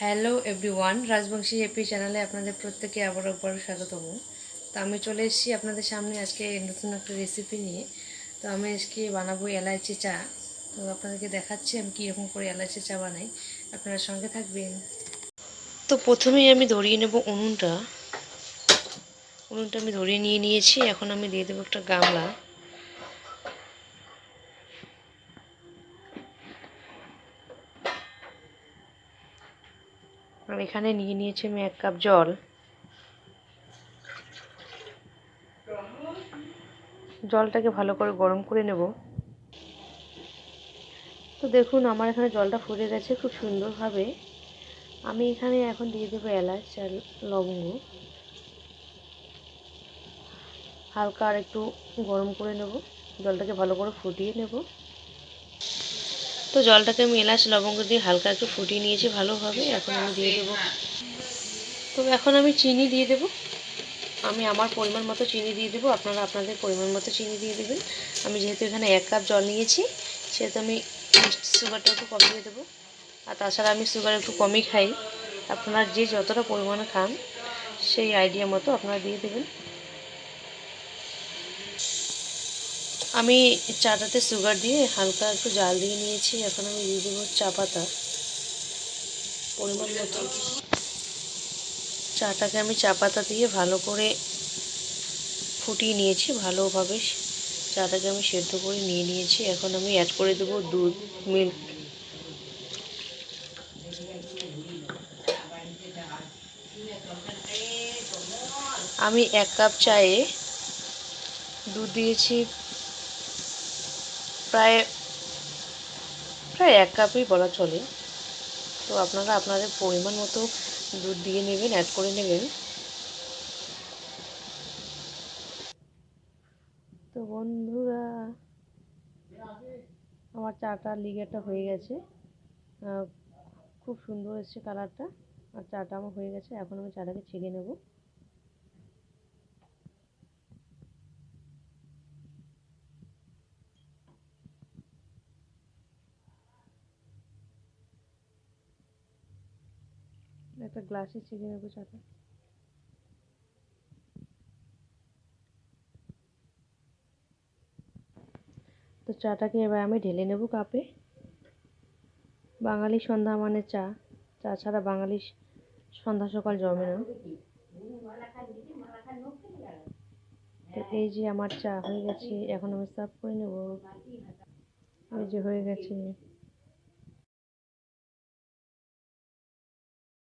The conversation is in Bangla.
হ্যালো এভরিওয়ান রাজবংশী এপি চ্যানেলে আপনাদের প্রত্যেকে আবার একবার স্বাগতম। তো আমি চলে এসেছি আপনাদের সামনে আজকে নতুন একটা রেসিপি নিয়ে। তো আমি আজকে বানাবো এলাচি চা। তো আপনাদেরকে দেখাচ্ছি আমি কীরকম করে এলাচি চা বানাই। আপনারা সঙ্গে থাকবেন। তো প্রথমেই আমি ধরিয়ে নেব উনুনটা। উনুনটা আমি ধরিয়ে নিয়ে নিয়েছি। এখন আমি দিয়ে দেবো একটা গামলা। আর এখানে নিয়ে নিয়েছি আমি এক কাপ জল। জলটাকে ভালো করে গরম করে নেব। তো দেখুন, আমার এখানে জলটা ফুটে গেছে খুব সুন্দরভাবে। আমি এখানে এখন দিয়ে দেবো এলাচ আর লবঙ্গ। হালকা আর একটু গরম করে নেব। জলটাকে ভালো করে ফুটিয়ে নেব। তো জলটাকে আমি এলাচ, লবঙ্গ দিয়ে হালকা একটু ফুটিয়ে নিয়েছি ভালোভাবে এখন আমি দিয়ে দেবো। তো এখন আমি চিনি দিয়ে দেবো। আমি আমার পরিমাণ মতো চিনি দিয়ে দেবো। আপনারা আপনাদের পরিমাণ মতো চিনি দিয়ে দেবেন। আমি যেহেতু এখানে এক কাপ জল নিয়েছি, সেহেতু আমি সুগারটা একটু কম দিয়ে দেবো। আর তাছাড়া আমি সুগার একটু কমই খাই। আপনারা যে যতটা পরিমাণে খান, সেই আইডিয়া মতো আপনারা দিয়ে দেবেন। আমি চাটাতে সুগার দিয়ে হালকা একটু জাল দিয়ে নিয়েছি। এখন আমি দিয়ে দেবো চা পাতা। পরিমাণ মতো। চাটাকে আমি চা পাতা দিয়ে ভালো করে ফুটিয়ে নিয়েছি। ভালোভাবে চাটাকে আমি সেদ্ধ করে নিয়ে নিয়েছি। এখন আমি অ্যাড করে দেবো দুধ মিল্ক আমি এক কাপ চায়ে দুধ দিয়েছি। প্রায় প্রায় এক কাপই বলা চলে। তো আপনারা আপনাদের পরিমাণ মতো দুধ দিয়ে নেবেন অ্যাড করে নেবেন। তো বন্ধুরা, আমার চাটা লিগেটা হয়ে গেছে। খুব সুন্দর এসছে কালারটা। আর চাটা আমার হয়ে গেছে, এখন আমি চাটাকে ছেড়ে নেব। একটা গ্লাসে ছেঁকে নেব চাটা। তো চাটাকে এবার আমি ঢেলে নেব কাপে। বাঙালি সন্ধ্যা মানে চা। চা ছাড়া বাঙালি সন্ধ্যা সকাল জমে না। তো এই যে আমার চা হয়ে গেছে, এখন আমি সার্ভ করে নেব। এই যে হয়ে গেছে।